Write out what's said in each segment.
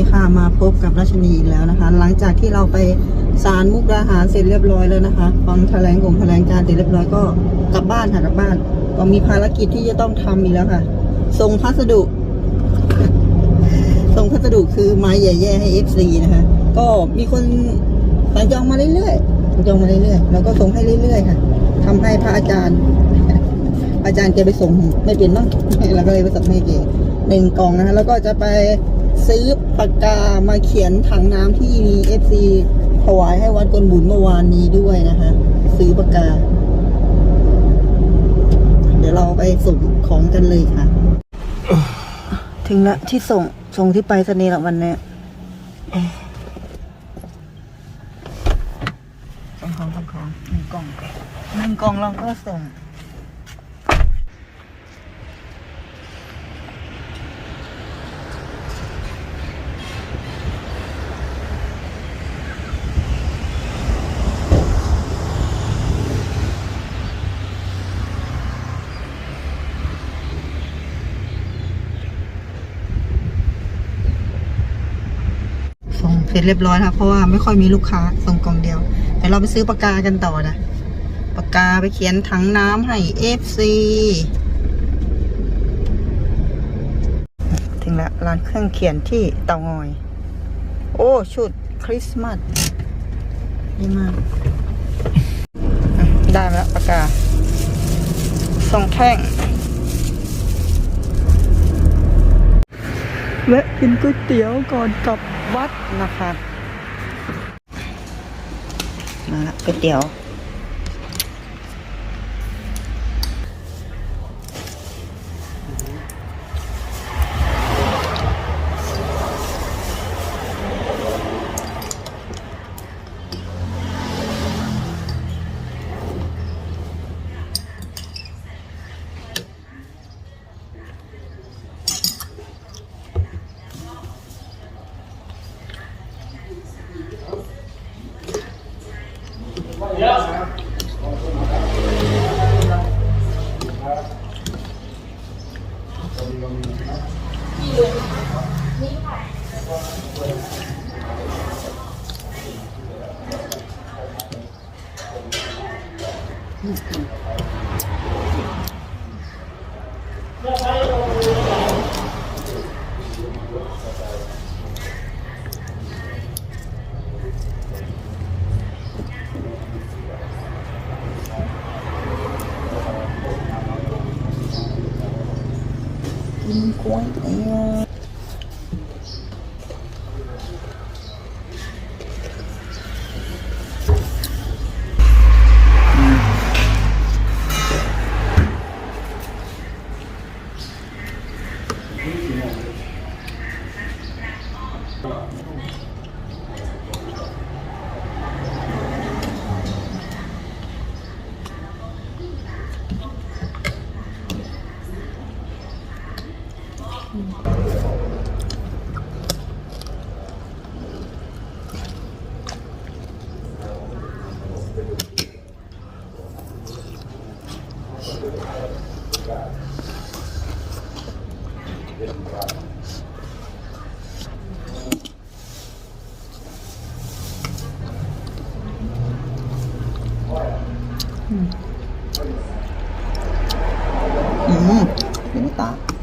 ดีค่ะมาพบกับราชนีอีกแล้วนะคะ หลังจากที่เราไปศาลมุกดาหารเสร็จเรียบร้อยแล้วนะคะฟังแถลงของแถลงการเสร็จเรียบร้อยก็กลับบ้านค่ะกลับบ้านก็มีภารกิจที่จะต้องทำอีกแล้วค่ะ ส่งพัสดุ ส่งพัสดุคือไม้แย่ๆให้ FC นะคะ ก็มีคนสั่งจองมาเรื่อยๆสั่งจองมาเรื่อยๆแล้วก็ส่งให้เรื่อยๆค่ะทำให้พระอาจารย์ อาจารย์แกไปส่งไม่เป็นเนาะเราก็เลยไปส่งให้แกหนึ่งกล่องนะคะแล้วก็จะไป ซื้อปากกามาเขียนถังน้ำที่มีเอฟซีถวายให้วัดกวนบุญเมื่อวานนี้ด้วยนะคะ ซื้อปากกา เดี๋ยวเราไปส่งของกันเลยค่ะ ถึงละที่ส่งส่งที่ไปสนีย์ละวันเนี้ยส่งของส่งของหนึ่งกล่องหนึ่งกล่องเราก็ส่ง เสร็จเรียบร้อยแล้วเพราะว่าไม่ค่อยมีลูกค้าส่งกล่องเดียวเดี๋ยวเราไปซื้อปากกากันต่อนะปากกาไปเขียนถังน้ำให้ FC ถึงแล้วร้านเครื่องเขียนที่เตางอย โอ้ ชุดคริสต์มาสดีมากได้แล้วปากกาสองแท่งแวะกินก๋วยเตี๋ยวก่อนกลับ วัดนะคะมาละก๋วยเตี๋ยว กิ นก๋ วยเตี๋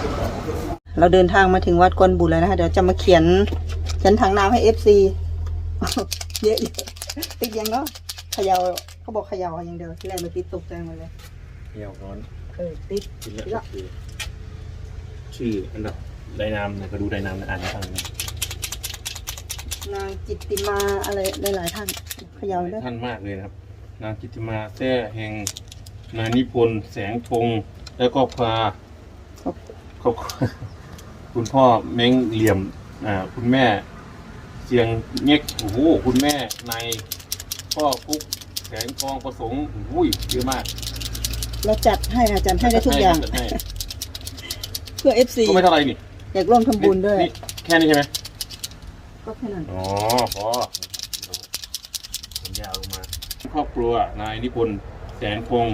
เป็นตาเราเดินทางมาถึงวัดกวนบุญแล้วนะคะ เดี๋ยวจะมาเขียนฉันถังน้ำให้เอฟซีเยอะอยู่ติดยังเนาะเขยาเขาบอกเขยาอย่างเดียวที่แรกมันติดตกใจหมดเลยเหี่ยวร้อนเออติดกินแล้วก็คือ ชื่ออันดับไดนามเนี่ยก็ดูไดนามนะอ่านให้ฟังนะนางจิตติมาอะไรหลายๆท่านเขยาด้วยท่านมากเลยนะครับ นางจิตติมาแท้แห่งนายนิพนธ์แสงธงแล้วก็พา ครับครอบครัวคุณพ่อเม้งเหลี่ยมอ่าคุณแม่เสียงเง็กโอ้โหคุณแม่ในพ่อฟุกแสงทองประสงค์อุ้ยเยอะมากเราจัดให้อาจารย์ให้ได้ทุกอย่าง จัดให้ เพื่อเอฟซีก็ไม่เท่าไหรนี่อยากร่วมทำบุญด้วยนี่แค่นี้ใช่ไหมก็แค่นั้นอ๋อพอผลยาวลงมา ครอบครัวนายนิพนธ์แสนคง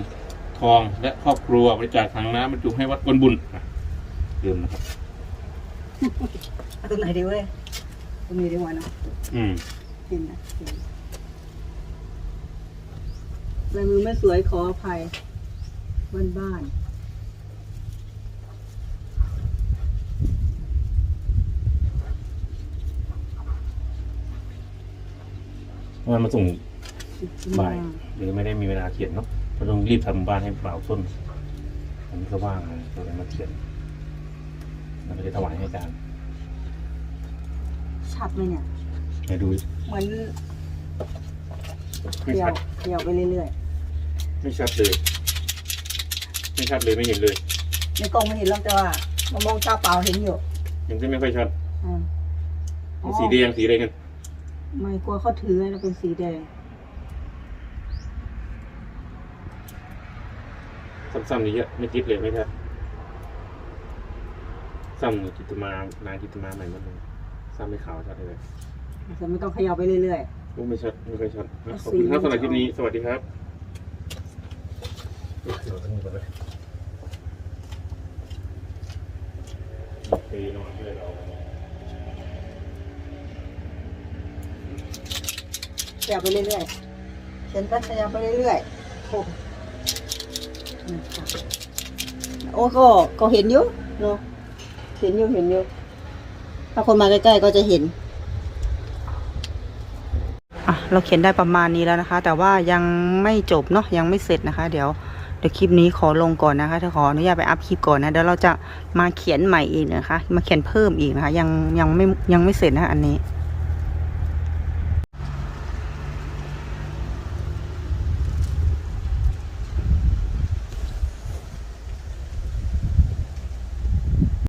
ทองและครอบครัวบริจาคถังน้ำบรรจุให้วัดกวนบุญอะเดิมนะครับเอาตรงไหนดีเว้ยตรงนี้ดีกว่าเนอะอืมเห็นนะเห็นลายมือไม่สวยขออภัยบ้านบ้าน มันมาส่งๆบ่ายหรือไม่ได้มีเวลาเขียนเนาะเราต้องรีบทำบ้านให้บ่าวต้นอันนี้ก็ว่างนะเราเลยมาเขียนเราไม่ได้ถวายให้อาจารย์ชัดไหมเนี่ยให้ดูเหมือนไม่เขชัย่าดเขย่าไปเรื่อยไม่ชัดเลย ไม่ชัดเลยไม่เห็นเลย ๆในกล้องไม่เห็นหรอกแต่ว่ามามองตาเปล่าเห็นอยู่ยังไม่ค่อยชัด อ่าอ๋อสีแดงสีอะไรกัน ไม่กลัวเขาถือแล้วเป็นสีแดงซ้ำๆนี่เยอะไม่ติดเลยไม่ชัดซ้ำหนึ่งจิตมานางจิตมาใหม่หมดเลยซ้ำไม่ขาวชัดเลยแต่ไม่ต้องเขย่าไปเรื่อยโอ้ไม่ชัดไม่ค่อยชัดอะขอบคุณครับสำหรับคลิปนี้ สวัสดีครับเดี๋ยวต้องมีก่อนเลยตีนอนเลยเรา ๆเข ย่าไปเรื่อยๆเขียนก็เขย่าไปเรื่อยๆโอ้นะคะโอ้ก็ก็เห็นอยู่เนาะเห็นอยู่เห็นอยู่ถ้าคนมาใกล้ๆก็จะเห็นอะเราเขียนได้ประมาณนี้แล้วนะคะ แต่ว่ายังไม่จบเนาะยังไม่เสร็จนะคะ เดี๋ยวเดี๋ยวคลิปนี้ขอลงก่อนนะคะถ้าขออนุญาตไปอัพคลิปก่อนนะเดี๋ยวเราจะมาเขียนใหม่อีกนะคะ มาเขียนเพิ่มอีกนะคะ ยังยังไม่ยังไม่เสร็จนะคะอันนี้